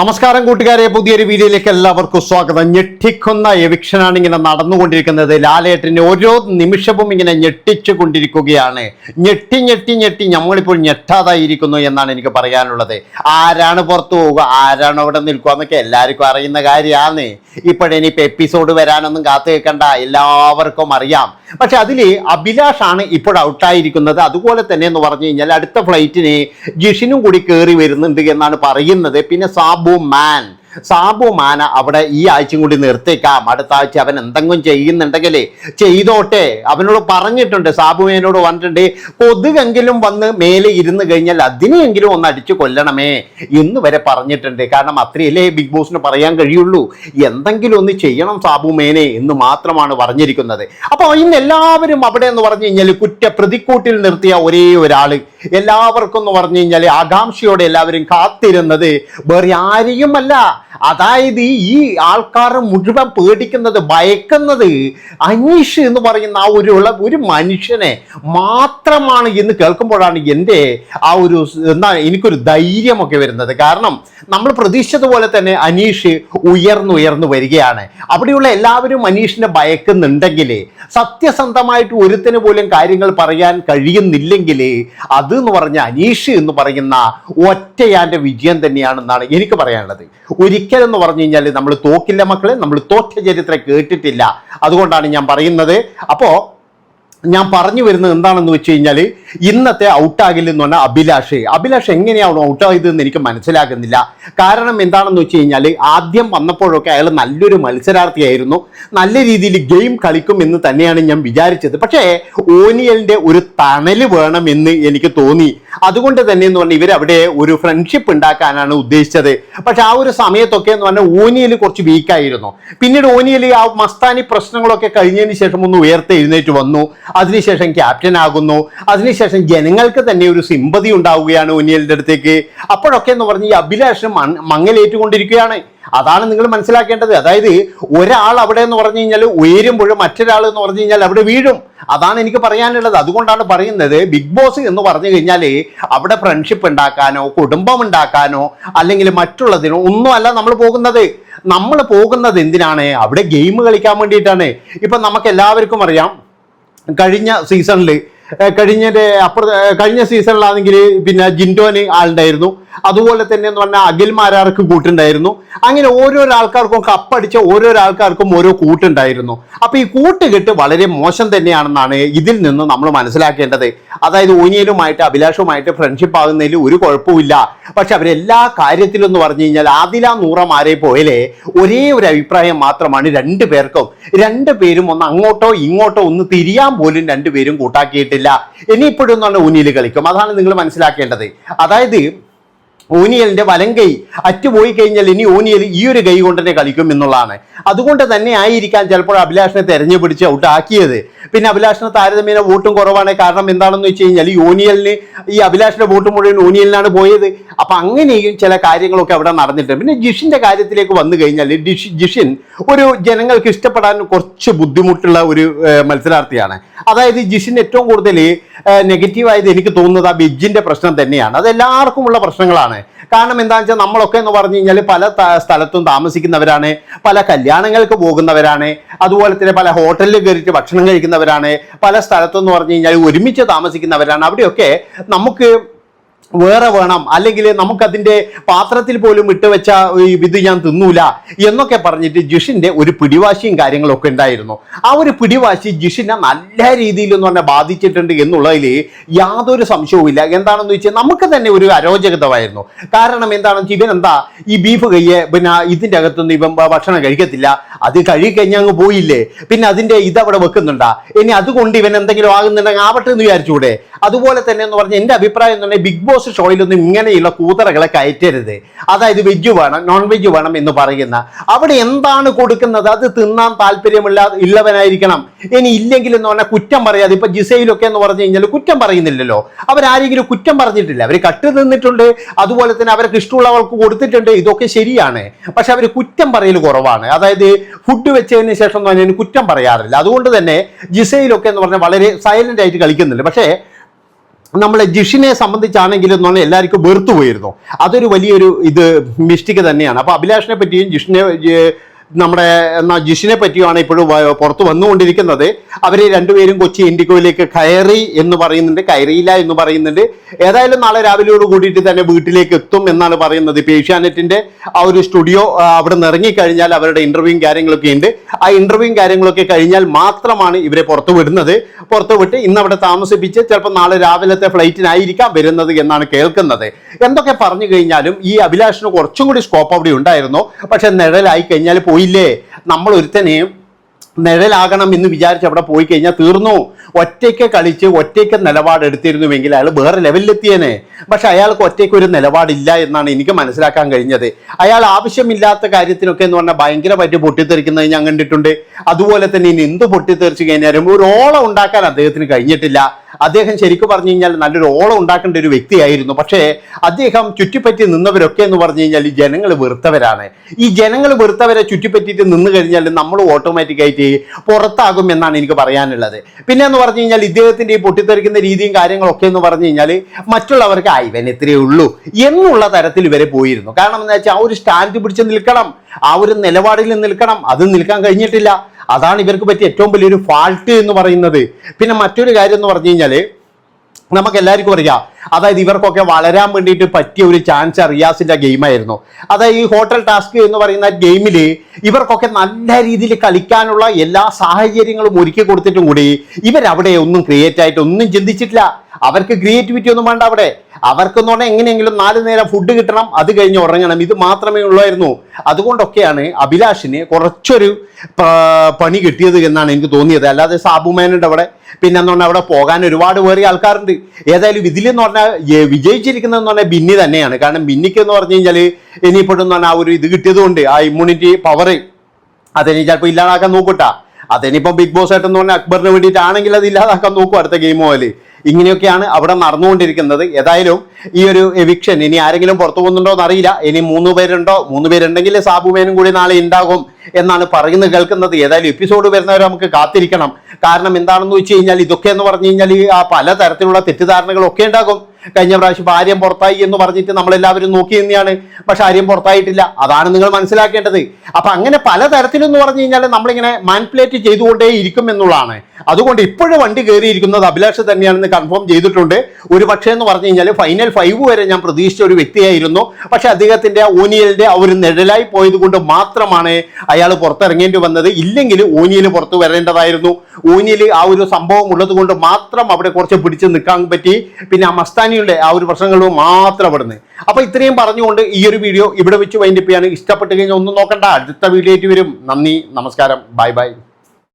നമസ്കാരം കൂട്ടുകാരെ പുതിയൊരു വീഡിയോയിലേക്ക് എല്ലാവർക്കും സ്വാഗതം. ഞെട്ടിക്കുന്ന എവിക്ഷനാണ് ഇങ്ങനെ നടന്നുകൊണ്ടിരിക്കുന്നത്. ലാലേട്ടിന്റെ ഓരോ നിമിഷവും ഇങ്ങനെ ഞെട്ടിച്ചു കൊണ്ടിരിക്കുകയാണ്. ഞെട്ടി ഞെട്ടി ഞെട്ടി നമ്മളിപ്പോൾ ഞെട്ടാതായിരിക്കുന്നു എന്നാണ് എനിക്ക് പറയാനുള്ളത്. ആരാണ് പുറത്തു പോവുക? ആരാണ് അവിടെ നിൽക്കുക? എന്നൊക്കെ എല്ലാവർക്കും അറിയുന്ന കാര്യമാണ്. ഇപ്പോഴെനിപ്പോ എപ്പിസോഡ് വരാനൊന്നും കാത്തു കേൾക്കണ്ട എല്ലാവർക്കും അറിയാം. പക്ഷെ അതിൽ ആണ് ഇപ്പോൾ ഔട്ടായിരിക്കുന്നത് അതുപോലെ തന്നെ എന്ന് പറഞ്ഞു കഴിഞ്ഞാൽ അടുത്ത ഫ്ലൈറ്റിന് ജിഷിനും കൂടി കയറി വരുന്നുണ്ട് എന്നാണ് പറയുന്നത്. പിന്നെ സാബു kabuman സാബു മാന അവിടെ ഈ ആഴ്ചയും കൂടി നിർത്തിക്കാം അടുത്ത ആഴ്ച അവൻ എന്തെങ്കിലും ചെയ്യുന്നുണ്ടെങ്കിൽ ചെയ്തോട്ടെ. അവനോട് പറഞ്ഞിട്ടുണ്ട് സാബുമേനോട് പറഞ്ഞിട്ടുണ്ട് കൊതുകെങ്കിലും വന്ന് മേലെ ഇരുന്ന് കഴിഞ്ഞാൽ അതിനെയെങ്കിലും ഒന്ന് അടിച്ചു കൊല്ലണമേ എന്ന് വരെ പറഞ്ഞിട്ടുണ്ട്. കാരണം അത്രയല്ലേ ബിഗ് ബോസിന് പറയാൻ കഴിയുള്ളൂ. എന്തെങ്കിലും ഒന്ന് ചെയ്യണം സാബുമേനെ എന്ന് മാത്രമാണ് പറഞ്ഞിരിക്കുന്നത്. അപ്പോൾ ഇന്ന് എല്ലാവരും അവിടെ എന്ന് പറഞ്ഞു കഴിഞ്ഞാൽ കുറ്റ പ്രതിക്കൂട്ടിൽ നിർത്തിയ ഒരേ ഒരാൾ. എല്ലാവർക്കും എന്ന് പറഞ്ഞു കഴിഞ്ഞാൽ ആകാംക്ഷയോടെ എല്ലാവരും കാത്തിരുന്നത് വേറെ ആരെയുമല്ല. അതായത് ഈ ആൾക്കാർ മുഴുവൻ പേടിക്കുന്നത് ഭയക്കുന്നത് അനീഷ് എന്ന് പറയുന്ന ആ ഒരു ഒരു മനുഷ്യനെ മാത്രമാണ് എന്ന് കേൾക്കുമ്പോഴാണ് എന്റെ ആ ഒരു എന്താ എനിക്കൊരു ധൈര്യമൊക്കെ വരുന്നത്. കാരണം നമ്മൾ പ്രതീക്ഷിച്ചതുപോലെ തന്നെ അനീഷ് ഉയർന്നുയർന്നു വരികയാണ്. അവിടെയുള്ള എല്ലാവരും അനീഷിനെ ഭയക്കുന്നുണ്ടെങ്കിൽ സത്യസന്ധമായിട്ട് ഒരുത്തിന് പോലും കാര്യങ്ങൾ പറയാൻ കഴിയുന്നില്ലെങ്കിൽ അത് എന്ന് പറഞ്ഞ അനീഷ് എന്ന് പറയുന്ന ഒറ്റയാന്റെ വിജയം തന്നെയാണെന്നാണ് എനിക്ക് പറയാനുള്ളത്. ഒരിക്കലെന്ന് പറഞ്ഞു കഴിഞ്ഞാൽ നമ്മൾ തോക്കില്ല മക്കളെ നമ്മൾ തോറ്റ ചരിത്രം കേട്ടിട്ടില്ല. അതുകൊണ്ടാണ് ഞാൻ പറയുന്നത്. അപ്പോൾ ഞാൻ പറഞ്ഞു വരുന്നത് എന്താണെന്ന് വെച്ച് കഴിഞ്ഞാൽ ഇന്നത്തെ ഔട്ടാകിൽ എന്ന് പറഞ്ഞാൽ അഭിലാഷ്. അഭിലാഷ് എങ്ങനെയാണ് ഔട്ടായതെന്ന് എനിക്ക് മനസ്സിലാകുന്നില്ല. കാരണം എന്താണെന്ന് വെച്ച് കഴിഞ്ഞാൽ ആദ്യം വന്നപ്പോഴൊക്കെ അയാൾ നല്ലൊരു മത്സരാർത്ഥിയായിരുന്നു. നല്ല രീതിയിൽ ഗെയിം കളിക്കും എന്ന് തന്നെയാണ് ഞാൻ വിചാരിച്ചത്. പക്ഷേ ഓനിയലിന്റെ ഒരു തണൽ വേണമെന്ന് എനിക്ക് തോന്നി. അതുകൊണ്ട് തന്നെ എന്ന് പറഞ്ഞാൽ ഇവരവിടെ ഒരു ഫ്രണ്ട്ഷിപ്പ് ഉണ്ടാക്കാനാണ് ഉദ്ദേശിച്ചത്. പക്ഷെ ആ ഒരു സമയത്തൊക്കെ എന്ന് പറഞ്ഞാൽ ഓനിയിൽ കുറച്ച് വീക്കായിരുന്നു പിന്നീട് ഓനിയിൽ ആ മസ്താനി പ്രശ്നങ്ങളൊക്കെ കഴിഞ്ഞതിന് ശേഷം ഒന്ന് ഉയർത്തെഴുന്നേറ്റ് വന്നു. അതിനുശേഷം ക്യാപ്റ്റൻ ആകുന്നു. അതിനുശേഷം ജനങ്ങൾക്ക് തന്നെ ഒരു സിമ്പതി ഉണ്ടാവുകയാണ് ഓനിയലിന്റെ അടുത്തേക്ക്. അപ്പോഴൊക്കെ എന്ന് പറഞ്ഞ് ഈ അഭിലാഷം മങ്ങലേറ്റുകൊണ്ടിരിക്കുകയാണ് അതാണ് നിങ്ങൾ മനസ്സിലാക്കേണ്ടത്. അതായത് ഒരാൾ അവിടെ എന്ന് പറഞ്ഞു കഴിഞ്ഞാൽ ഉയരുമ്പോഴും മറ്റൊരാൾ എന്ന് പറഞ്ഞു കഴിഞ്ഞാൽ അവിടെ വീഴും. അതാണ് എനിക്ക് പറയാനുള്ളത്. അതുകൊണ്ടാണ് പറയുന്നത് ബിഗ് ബോസ് എന്ന് പറഞ്ഞു കഴിഞ്ഞാൽ അവിടെ ഫ്രണ്ട്ഷിപ്പ് ഉണ്ടാക്കാനോ കുടുംബം ഉണ്ടാക്കാനോ അല്ലെങ്കിൽ മറ്റുള്ളതിനോ ഒന്നുമല്ല നമ്മൾ പോകുന്നത്. നമ്മൾ പോകുന്നത് എന്തിനാണ്? അവിടെ ഗെയിം കളിക്കാൻ വേണ്ടിയിട്ടാണ്. ഇപ്പം നമുക്ക് എല്ലാവർക്കും അറിയാം കഴിഞ്ഞ സീസണിൽ കഴിഞ്ഞ അപ്പുറ കഴിഞ്ഞ സീസണിലാണെങ്കിൽ പിന്നെ ജിൻഡോന് ആളുണ്ടായിരുന്നു. അതുപോലെ തന്നെ എന്ന് പറഞ്ഞാൽ അഖിൽമാരാർക്ക് കൂട്ടുണ്ടായിരുന്നു. അങ്ങനെ ഓരോരോ ആൾക്കാർക്കും കപ്പടിച്ച ഓരോരോ ആൾക്കാർക്കും ഓരോ കൂട്ടുണ്ടായിരുന്നു. അപ്പോൾ ഈ കൂട്ടുകെട്ട് വളരെ മോശം തന്നെയാണെന്നാണ് ഇതിൽ നിന്ന് നമ്മൾ മനസ്സിലാക്കേണ്ടത്. അതായത് ഓനിയനുമായിട്ട് അഭിലാഷവുമായിട്ട് ഫ്രണ്ട്ഷിപ്പ് ആകുന്നതിൽ ഒരു കുഴപ്പമില്ല പക്ഷെ അവരെല്ലാ കാര്യത്തിലും എന്ന് പറഞ്ഞു കഴിഞ്ഞാൽ ആദില നൂറമാരെ പോലെ ഒരേ ഒരു അഭിപ്രായം മാത്രമാണ് രണ്ടു പേർക്കും. രണ്ടു പേരും ഒന്ന് അങ്ങോട്ടോ ഇങ്ങോട്ടോ ഒന്ന് തിരിയാൻ പോലും രണ്ടുപേരും കൂട്ടാക്കിയിട്ടില്ല. ഇനിയിപ്പോഴും എന്ന് പറഞ്ഞാൽ ഊനിയിൽ കളിക്കും. അതാണ് നിങ്ങൾ മനസ്സിലാക്കേണ്ടത്. അതായത് ഓനിയലിന്റെ വലം കൈ അറ്റുപോയി കഴിഞ്ഞാൽ ഇനി ഓനിയൽ ഈ ഒരു കൈ കൊണ്ട് തന്നെ കളിക്കും എന്നുള്ളതാണ്. അതുകൊണ്ട് തന്നെ ആയിരിക്കാൻ ചിലപ്പോൾ അഭിലാഷിനെ തെരഞ്ഞു പിടിച്ച് ഔട്ട് ആക്കിയത്. പിന്നെ അഭിലാഷിന് താരതമ്യേന വോട്ടും കുറവാണ്. കാരണം എന്താണെന്ന് വെച്ച് കഴിഞ്ഞാൽ ഈ ഓനിയലിന് ഈ അഭിലാഷിന്റെ വോട്ട് മുഴുവൻ ഓനിയലിനാണ് പോയത്. അപ്പൊ അങ്ങനെയും ചില കാര്യങ്ങളൊക്കെ അവിടെ നടന്നിട്ടുണ്ട്. പിന്നെ ജിഷിന്റെ കാര്യത്തിലേക്ക് വന്നു കഴിഞ്ഞാൽ ജിഷിൻ ഒരു ജനങ്ങൾക്ക് ഇഷ്ടപ്പെടാൻ കുറച്ച് ബുദ്ധിമുട്ടുള്ള ഒരു മത്സരാർത്ഥിയാണ്. അതായത് ജിഷിൻ ഏറ്റവും കൂടുതൽ നെഗറ്റീവായത് എനിക്ക് തോന്നുന്നത് ആ ബിജിന്റെ പ്രശ്നം തന്നെയാണ്. അത് എല്ലാവർക്കും ഉള്ള പ്രശ്നങ്ങളാണ്. കാരണം എന്താണെന്ന് വെച്ചാൽ നമ്മളൊക്കെ എന്ന് പറഞ്ഞു കഴിഞ്ഞാൽ പല സ്ഥലത്തും താമസിക്കുന്നവരാണ് പല കല്യാണങ്ങൾക്ക് പോകുന്നവരാണ് അതുപോലെ തന്നെ പല ഹോട്ടലിൽ കയറിയിട്ട് ഭക്ഷണം കഴിക്കുന്നവരാണ് പല സ്ഥലത്തും എന്ന് പറഞ്ഞു കഴിഞ്ഞാൽ ഒരുമിച്ച് താമസിക്കുന്നവരാണ്. അവിടെയൊക്കെ നമുക്ക് വേറെ വേണം. അല്ലെങ്കിൽ നമുക്കതിന്റെ പാത്രത്തിൽ പോലും ഇട്ട് വെച്ച ഇത് ഞാൻ തിന്നൂല എന്നൊക്കെ പറഞ്ഞിട്ട് ജിഷിന്റെ ഒരു പിടിവാശിയും കാര്യങ്ങളൊക്കെ ഉണ്ടായിരുന്നു. ആ ഒരു പിടിവാശി ജിഷിനെ നല്ല രീതിയിൽ എന്ന് പറഞ്ഞാൽ ബാധിച്ചിട്ടുണ്ട് എന്നുള്ളതിൽ യാതൊരു സംശയവുമില്ല എന്താണെന്ന് വെച്ചാൽ നമുക്ക് തന്നെ ഒരു അരോചകതമായിരുന്നു. കാരണം എന്താണെന്ന് വെച്ചാൽ ഇവൻ എന്താ? ഈ ബീഫ് കയ്യെ പിന്നെ ഇതിന്റെ അകത്തുനിന്ന് ഇവൻ ഭക്ഷണം കഴിക്കത്തില്ല. അത് കഴുകിക്കഴിഞ്ഞാൽ അങ്ങ് പോയില്ലേ? പിന്നെ അതിന്റെ ഇതവിടെ വെക്കുന്നുണ്ടാ? ഇനി അതുകൊണ്ട് ഇവൻ എന്തെങ്കിലും ആകുന്നുണ്ടെങ്കിൽ ആവട്ടെ എന്ന് വിചാരിച്ചൂടെ? അതുപോലെ തന്നെ എന്ന് പറഞ്ഞാൽ എന്റെ അഭിപ്രായം എന്ന് പറഞ്ഞാൽ ബിഗ് ബോസ് ഷോയിലൊന്നും ഇങ്ങനെയുള്ള കൂതറകളെ കയറ്റരുത്. അതായത് വെജ് വേണം നോൺ വെജ് വേണം എന്ന് പറയുന്ന. അവിടെ എന്താണ് കൊടുക്കുന്നത്? അത് തിന്നാൻ താല്പര്യമില്ല ഇല്ലവനായിരിക്കണം. ഇനി ഇല്ലെങ്കിൽ എന്ന് പറഞ്ഞാൽ കുറ്റം പറയാതെ ഇപ്പം ജിസയിലൊക്കെ എന്ന് പറഞ്ഞു കഴിഞ്ഞാൽ കുറ്റം പറയുന്നില്ലല്ലോ. അവരാരെങ്കിലും കുറ്റം പറഞ്ഞിട്ടില്ല. അവർ കട്ട് തിന്നിട്ടുണ്ട്. അതുപോലെ തന്നെ അവർക്ക് ഇഷ്ടമുള്ളവർക്ക് കൊടുത്തിട്ടുണ്ട്. ഇതൊക്കെ ശരിയാണ്. പക്ഷെ അവർ കുറ്റം പറയൽ കുറവാണ്. അതായത് ഫുഡ് വെച്ചതിന് ശേഷം എന്ന് പറഞ്ഞാൽ കുറ്റം പറയാറില്ല. അതുകൊണ്ട് തന്നെ ജിസയിലൊക്കെ എന്ന് പറഞ്ഞാൽ വളരെ സൈലന്റ് ആയിട്ട് കളിക്കുന്നുണ്ട്. പക്ഷേ നമ്മളെ ജിഷിനെ സംബന്ധിച്ചാണെങ്കിലും എന്നുള്ള എല്ലാവർക്കും വെറുത്തു പോയിരുന്നു. അതൊരു വലിയൊരു ഇത് മിസ്റ്റിക്ക് തന്നെയാണ്. അപ്പോൾ അഭിലാഷിനെ പറ്റിയും ജിഷിനെ നമ്മുടെ എന്നാ ജിഷിനെ പറ്റിയുമാണ് ഇപ്പോഴും പുറത്തു വന്നുകൊണ്ടിരിക്കുന്നത്. അവർ രണ്ടുപേരും കൊച്ചി ഇൻഡിഗോയിലേക്ക് കയറി എന്ന് പറയുന്നുണ്ട്. കയറിയില്ല എന്ന് പറയുന്നുണ്ട്. ഏതായാലും നാളെ രാവിലെയോട് കൂടിയിട്ട് തന്നെ വീട്ടിലേക്ക് എത്തും എന്നാണ് പറയുന്നത് ഇപ്പോൾ ഏഷ്യാനെറ്റിന്റെ ആ ഒരു സ്റ്റുഡിയോ അവിടെ നിന്ന് ഇറങ്ങിക്കഴിഞ്ഞാൽ അവരുടെ ഇന്റർവ്യൂവും കാര്യങ്ങളൊക്കെ ഉണ്ട്. ആ ഇന്റർവ്യൂവും കാര്യങ്ങളൊക്കെ കഴിഞ്ഞാൽ മാത്രമാണ് ഇവരെ പുറത്തു വിടുന്നത്. പുറത്തു വിട്ട് ഇന്ന് അവിടെ താമസിപ്പിച്ച് ചിലപ്പോൾ നാളെ രാവിലത്തെ ഫ്ലൈറ്റിനായിരിക്കാം വരുന്നത് എന്നാണ് കേൾക്കുന്നത്. എന്തൊക്കെ പറഞ്ഞു കഴിഞ്ഞാലും ഈ അഭിലാഷിന് കുറച്ചും കൂടി സ്കോപ്പ് അവിടെ ഉണ്ടായിരുന്നു. പക്ഷേ നിഴലായി കഴിഞ്ഞാൽ പോയില്ലേ? നമ്മൾ ഒരുത്തനെയും നിഴലാകണം എന്ന് വിചാരിച്ച് അവിടെ പോയി കഴിഞ്ഞാൽ തീർന്നു. ഒറ്റയ്ക്ക് കളിച്ച് ഒറ്റയ്ക്ക് നിലപാടെടുത്തിരുന്നുവെങ്കിൽ അയാൾ വേറെ ലെവലിലെത്തിയേനെ പക്ഷെ അയാൾക്ക് ഒറ്റയ്ക്ക് ഒരു നിലപാടില്ല എന്നാണ് എനിക്ക് മനസ്സിലാക്കാൻ കഴിഞ്ഞത്. അയാൾ ആവശ്യമില്ലാത്ത കാര്യത്തിനൊക്കെ എന്ന് പറഞ്ഞാൽ ഭയങ്കരമായിട്ട് പൊട്ടിത്തെറിക്കുന്നത് ഞാൻ കണ്ടിട്ടുണ്ട്. അതുപോലെ തന്നെ ഇനി എന്ത് പൊട്ടിത്തെറിച്ച് കഴിഞ്ഞാലും ഒരു ഓളം ഉണ്ടാക്കാൻ അദ്ദേഹത്തിന് കഴിഞ്ഞിട്ടില്ല. അദ്ദേഹം ശരിക്കും പറഞ്ഞു കഴിഞ്ഞാൽ നല്ലൊരു ഓളം ഉണ്ടാക്കേണ്ട ഒരു വ്യക്തിയായിരുന്നു. പക്ഷേ അദ്ദേഹം ചുറ്റിപ്പറ്റി നിന്നവരൊക്കെ എന്ന് പറഞ്ഞു കഴിഞ്ഞാൽ ഈ ജനങ്ങൾ വെറുത്തവരാണ്. ഈ ജനങ്ങൾ വെറുത്തവരെ ചുറ്റിപ്പറ്റിയിട്ട് നിന്ന് കഴിഞ്ഞാൽ നമ്മൾ ഓട്ടോമാറ്റിക്കായിട്ട് പുറത്താകും എന്നാണ് എനിക്ക് പറയാനുള്ളത്. പിന്നെ എന്ന് പറഞ്ഞു കഴിഞ്ഞാൽ ഇദ്ദേഹത്തിന്റെ ഈ പൊട്ടിത്തെറിക്കുന്ന രീതിയും കാര്യങ്ങളൊക്കെ എന്ന് പറഞ്ഞു കഴിഞ്ഞാൽ മറ്റുള്ളവർക്ക് "ആ, ഇവൻ ഉള്ളൂ എന്നുള്ള തരത്തിൽ ഇവരെ പോയിരുന്നു. കാരണം എന്താ വെച്ചാൽ ആ ഒരു സ്റ്റാൻഡ് പിടിച്ച് നിൽക്കണം ആ ഒരു നിലപാടിൽ നിൽക്കണം അത് നിൽക്കാൻ കഴിഞ്ഞിട്ടില്ല. അതാണ് ഇവർക്ക് പറ്റിയ ഏറ്റവും വലിയൊരു ഫാൾട്ട് എന്ന് പറയുന്നത്. പിന്നെ മറ്റൊരു കാര്യം എന്ന് പറഞ്ഞു കഴിഞ്ഞാൽ നമുക്ക് എല്ലാവർക്കും അറിയാം. അതായത് ഇവർക്കൊക്കെ വളരാൻ വേണ്ടിയിട്ട് പറ്റിയ ഒരു ചാൻസ് റിയാസിന്റെ ഗെയിമായിരുന്നു അതായത് ഈ ഹോട്ടൽ ടാസ്ക് എന്ന് പറയുന്ന ഗെയിമിൽ ഇവർക്കൊക്കെ നല്ല രീതിയിൽ കളിക്കാനുള്ള എല്ലാ സാഹചര്യങ്ങളും ഒരുക്കി കൊടുത്തിട്ടും കൂടി ഇവരവിടെ ഒന്നും ക്രിയേറ്റ് ആയിട്ട് ഒന്നും ചിന്തിച്ചിട്ടില്ല. അവർക്ക് ക്രിയേറ്റിവിറ്റി ഒന്നും വേണ്ട അവിടെ. അവർക്കെന്ന് പറഞ്ഞാൽ എങ്ങനെയെങ്കിലും നാല് നേരം ഫുഡ് കിട്ടണം അത് കഴിഞ്ഞ് ഉറങ്ങണം. ഇത് മാത്രമേ ഉള്ളായിരുന്നു. അതുകൊണ്ടൊക്കെയാണ് അഭിലാഷിന് കുറച്ചൊരു പണി കിട്ടിയത് എന്നാണ് എനിക്ക് തോന്നിയത്. അല്ലാതെ സാബുമേനുണ്ട് അവിടെ. പിന്നെ എന്ന് പറഞ്ഞാൽ അവിടെ പോകാൻ ഒരുപാട് വേറെ ആൾക്കാരുണ്ട്. ഏതായാലും ഇതിലെന്ന് പറഞ്ഞാൽ വിജയിച്ചിരിക്കുന്നതെന്ന് പറഞ്ഞാൽ ബിന്നി തന്നെയാണ്. കാരണം ബിന്നിക്ക് എന്ന് പറഞ്ഞു കഴിഞ്ഞാൽ ഇനിയിപ്പോഴെന്ന് പറഞ്ഞാൽ ആ ഒരു ഇത് കിട്ടിയതുകൊണ്ട് ആ ഇമ്മ്യൂണിറ്റി പവർ അതിനെ ചിലപ്പോൾ ഇല്ലാതാക്കാൻ നോക്കൂട്ടാ. അതിനിപ്പം ബിഗ് ബോസ് ആയിട്ടെന്ന് പറഞ്ഞാൽ അക്ബറിന് വേണ്ടിയിട്ടാണെങ്കിൽ അത് ഇല്ലാതാക്കാൻ നോക്കും അടുത്ത ഗെയിം പോലെ ഇങ്ങനെയൊക്കെയാണ് അവിടെ നടന്നുകൊണ്ടിരിക്കുന്നത്. ഏതായാലും ഈ ഒരു എവിക്ഷൻ ഇനി ആരെങ്കിലും പുറത്തു പോകുന്നുണ്ടോ എന്നറിയില്ല ഇനി മൂന്ന് പേരുണ്ടോ? മൂന്ന് പേരുണ്ടെങ്കിൽ സാബുമേനും കൂടി നാളെ ഉണ്ടാകും. എന്നാണ് പറയുന്നത് കേൾക്കുന്നത്. ഏതായാലും എപ്പിസോഡ് വരുന്നവരെ നമുക്ക് കാത്തിരിക്കണം. കാരണം എന്താണെന്ന് വെച്ച് കഴിഞ്ഞാൽ ഇതൊക്കെ എന്ന് പറഞ്ഞു കഴിഞ്ഞാൽ ആ പല തരത്തിലുള്ള തെറ്റിദ്ധാരണകളൊക്കെ ഉണ്ടാകും. കഴിഞ്ഞ പ്രാവശ്യം ആര്യം പുറത്തായി എന്ന് പറഞ്ഞിട്ട് നമ്മളെല്ലാവരും നോക്കി തന്നെയാണ് പക്ഷെ ആര്യം പുറത്തായിട്ടില്ല. അതാണ് നിങ്ങൾ മനസ്സിലാക്കേണ്ടത്. അപ്പൊ അങ്ങനെ പല തരത്തിലെന്ന് പറഞ്ഞു കഴിഞ്ഞാൽ നമ്മളിങ്ങനെ മാൻപ്ലേറ്റ് ചെയ്തുകൊണ്ടേ ഇരിക്കും എന്നുള്ളതാണ്. അതുകൊണ്ട് ഇപ്പോഴും വണ്ടി കയറിയിരിക്കുന്നത് അഭിലാഷ് തന്നെയാണെന്ന് കൺഫേം ചെയ്തിട്ടുണ്ട്. ഒരു പക്ഷേ എന്ന് പറഞ്ഞു കഴിഞ്ഞാൽ ഫൈനൽ ഫൈവ് വരെ ഞാൻ പ്രതീക്ഷിച്ച ഒരു വ്യക്തിയായിരുന്നു. പക്ഷെ അദ്ദേഹത്തിന്റെ ഓനിയലിന്റെ ആ ഒരു നിഴലായി പോയത് കൊണ്ട് മാത്രമാണ് അയാൾ പുറത്തിറങ്ങേണ്ടി വന്നത് ഇല്ലെങ്കിൽ ഊനിയിൽ പുറത്ത് വരേണ്ടതായിരുന്നു. ഊനിയിൽ ആ ഒരു സംഭവം ഉള്ളത് കൊണ്ട് മാത്രം അവിടെ കുറച്ച് പിടിച്ച് നിൽക്കാൻ പറ്റി. പിന്നെ ആ മസ്താനിയുടെ ആ ഒരു പ്രശ്നങ്ങളും മാത്രം അവിടുന്ന്. അപ്പൊ ഇത്രയും പറഞ്ഞുകൊണ്ട് ഈ ഒരു വീഡിയോ ഇവിടെ വെച്ച് വൈൻഡപ്പ് ചെയ്യാണ് ഇഷ്ടപ്പെട്ട് കഴിഞ്ഞാൽ ഒന്നും നോക്കണ്ട. അടുത്ത വീഡിയോ ആയിട്ട് വരും. നന്ദി നമസ്കാരം. Bye bye.